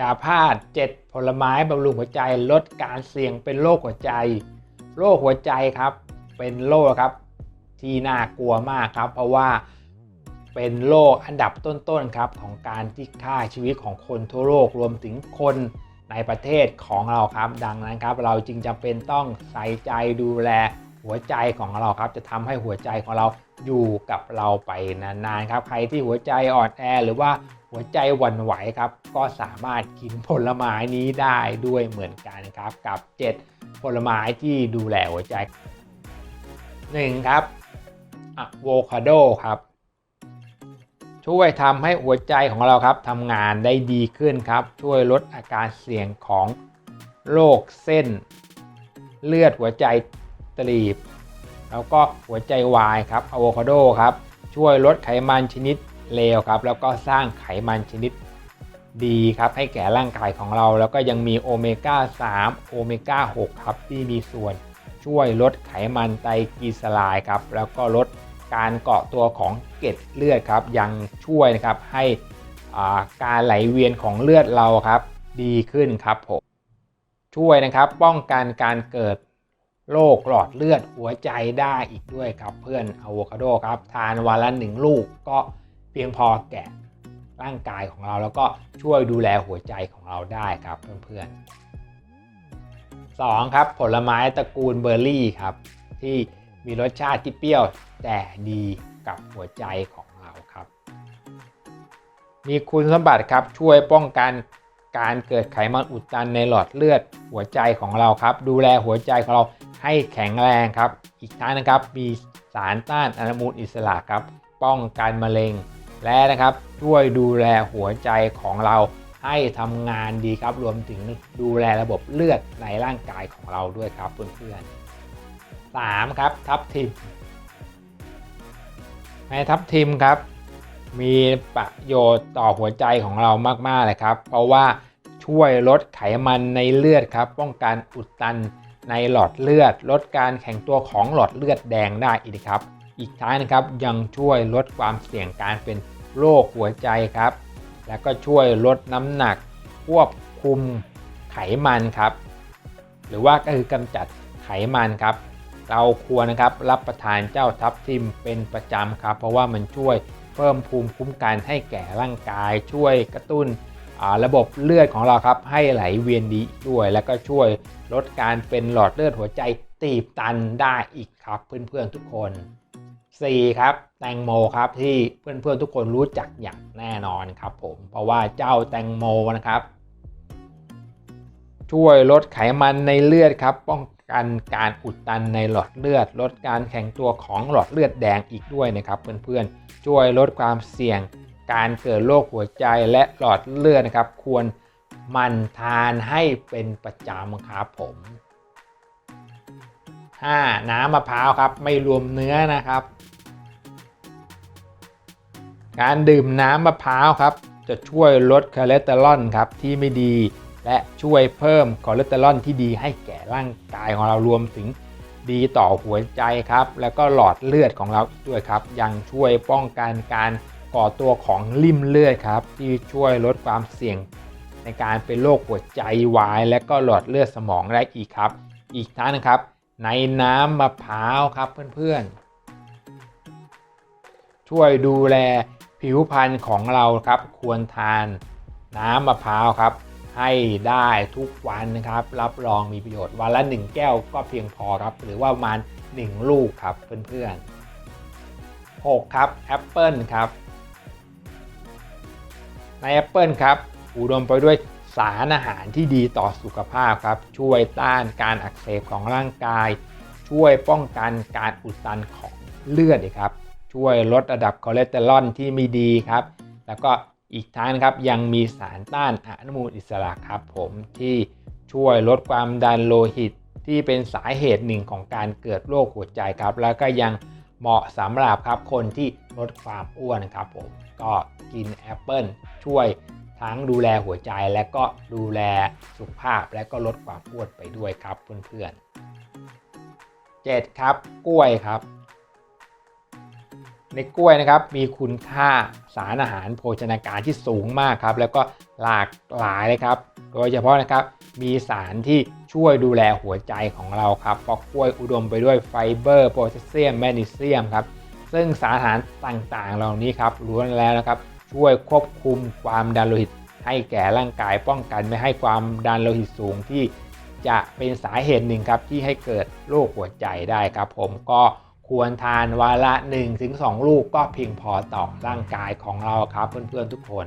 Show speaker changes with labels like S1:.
S1: อย่าพลาด 7 ผลไม้บำรุงหัวใจลดการเสี่ยงเป็นโรคหัวใจ โรคหัวใจครับ เป็นโรคครับ ที่น่ากลัวมากครับ เพราะว่าเป็นโรคอันดับต้นๆครับของการที่ฆ่าชีวิตของคนทั่วโลกรวมถึงคนในประเทศของเราครับ ดังนั้นครับ เราจึงจำเป็นต้องใส่ใจดูแลหัวใจของเราครับ จะทำให้หัวใจของเราอยู่กับเราไปนานๆครับ ใครที่หัวใจอ่อนแอหรือว่า หัวใจหวั่นไหวครับ ก็สามารถกินผลไม้นี้ได้ด้วยเหมือนกันครับ กับ 7 ผลไม้ที่ดูแลหัวใจ 1. ครับอะโวคาโดครับช่วยทำให้หัวใจของเราครับทำงานได้ดีขึ้นครับ ช่วยลดอาการเสี่ยงของโรคเส้น เลือดหัวใจตีบ แล้วก็หัวใจวายครับอะโวคาโดครับ ช่วยลดไขมันชนิด เลวครับ แล้วก็สร้างไขมันชนิดดีครับให้แก่ร่างกายของเรา แล้วก็ยังมีโอเมก้า 3 โอเมก้า 6 ครับ ที่มีส่วนช่วยลดไขมันไตรกลีเซอไรด์ครับ แล้วก็ลดการเกาะตัวของเกล็ดเลือดครับ ยังช่วยนะครับให้การไหลเวียนของเลือดเราครับ ดีขึ้นครับผมช่วยนะครับป้องกันการเกิดโรคหลอดเลือดหัวใจได้อีกด้วยครับ เพื่อนอะโวคาโดครับ ทานวันละหนึ่งลูกก็ เพียงพอแก่ร่างกายของเราแล้วก็ช่วยดูแลหัวใจของเราได้ครับเพื่อนๆ 2. ครับผลไม้ตระกูลเบอร์รี่ครับ ที่มีรสชาติที่เปรี้ยวแต่ดีกับหัวใจของเราครับ มีคุณสมบัติครับช่วยป้องกันการเกิดไขมันอุดตันในหลอดเลือดหัวใจของเราครับ ดูแลหัวใจของเราให้แข็งแรงครับ อีกทั้งนะครับมีสารต้านอนุมูลอิสระครับ ป้องกันมะเร็ง และนะครับช่วยดูแลหัวใจของเราให้ทำงานดีครับ รวมถึงดูแลระบบเลือดในร่างกายของเราด้วยครับเพื่อนๆ 3. ครับทับทิมในทับทิมครับ มีประโยชน์ต่อหัวใจของเรามากๆเลยครับ เพราะว่าช่วยลดไขมันในเลือดครับ ป้องกันอุดตันในหลอดเลือด ลดการแข็งตัวของหลอดเลือดแดงได้อีกครับ อีกท้ายนะครับยังช่วยลดความเสี่ยงการเป็นโรคหัวใจครับ และก็ช่วยลดน้ำหนัก ควบคุมไขมันครับ หรือว่าก็คือกำจัดไขมันครับ เราควรนะครับรับประทานเจ้าทับทิมเป็นประจำครับ เพราะว่ามันช่วยเพิ่มภูมิคุ้มกันให้แก่ร่างกาย ช่วยกระตุ้นระบบเลือดของเราครับให้ไหลเวียนดีด้วย แล้วก็ช่วยลดการเป็นหลอดเลือดหัวใจตีบตันได้อีกครับเพื่อนๆทุกคน 4. ครับแตงโมครับที่เพื่อนๆทุกคนรู้จักอย่างแน่นอนครับผมเพราะว่าเจ้าแตงโมนะครับ ช่วยลดไขมันในเลือดครับ ป้องกันการอุดตันในหลอดเลือด ลดการแข็งตัวของหลอดเลือดแดงอีกด้วยนะครับเพื่อนๆช่วยลดความเสี่ยง การเกิดโรคหัวใจและหลอดเลือดนะครับ ควรมันทานให้เป็นประจำครับผม 5. น้ำมะพร้าวครับไม่รวมเนื้อนะครับ การดื่มน้ำมะพร้าวครับ จะช่วยลดคอเลสเตอรอลครับที่ไม่ดี และช่วยเพิ่มคอเลสเตอรอลที่ดีให้แก่ร่างกายของเรารวมถึงดีต่อหัวใจครับ แล้วก็หลอดเลือดของเราด้วยครับ ยังช่วยป้องกันการก่อตัวของริ่มเลือดครับ ที่ช่วยลดความเสี่ยง ในการเป็นโรคหัวใจวาย และก็หลอดเลือดสมองได้อีกครับ อีกทั้งนะครับ ในน้ำมะพร้าวครับเพื่อนๆ ช่วยดูแล ผิวพรรณของเราครับควรทานน้ำมะพร้าวครับ ให้ได้ทุกวันนะครับ รับรองมีประโยชน์วันละ 1 แก้วก็เพียงพอครับ หรือว่าประมาณ 1 ลูกครับเพื่อนๆ 6. ครับแอปเปิลครับ ในแอปเปิลครับอุดมไปด้วยสารอาหารที่ดีต่อสุขภาพครับ ช่วยต้านการอักเสบของร่างกาย ช่วยป้องกันการอุดตันของเลือดครับ ช่วยลดระดับคอเลสเตอรอลที่ไม่ดีครับ แล้วก็อีกทั้งนะครับยังมีสารต้านอนุมูลอิสระครับผมที่ช่วยลดความดันโลหิตที่เป็นสาเหตุหนึ่งของการเกิดโรคหัวใจครับ แล้วก็ยังเหมาะสำหรับครับคนที่ลดความอ้วนครับผมก็กินแอปเปิลช่วยทั้งดูแลหัวใจและก็ดูแลสุขภาพและก็ลดความอ้วนไปด้วยครับเพื่อนๆ7ครับกล้วยครับ ในกล้วยนะครับมีคุณค่าสารอาหารโภชนาการที่สูงมากครับ แล้วก็หลากหลายเลยครับ โดยเฉพาะนะครับมีสารที่ช่วยดูแลหัวใจของเราครับเพราะกล้วยอุดมไปด้วยไฟเบอร์โพแทสเซียมแมกนีเซียมครับซึ่งสารอาหารต่างๆ เหล่านี้ครับล้วนแล้วนะครับ ช่วยควบคุมความดันโลหิต ให้แก่ร่างกายป้องกันไม่ให้ความดันโลหิตสูงที่จะเป็นสาเหตุหนึ่งครับที่ให้เกิดโรคหัวใจได้ครับ ผมก็ ควรทานวันละ 1-2 ลูกก็เพียงพอต่อร่างกายของเราครับเพื่อนๆทุกคน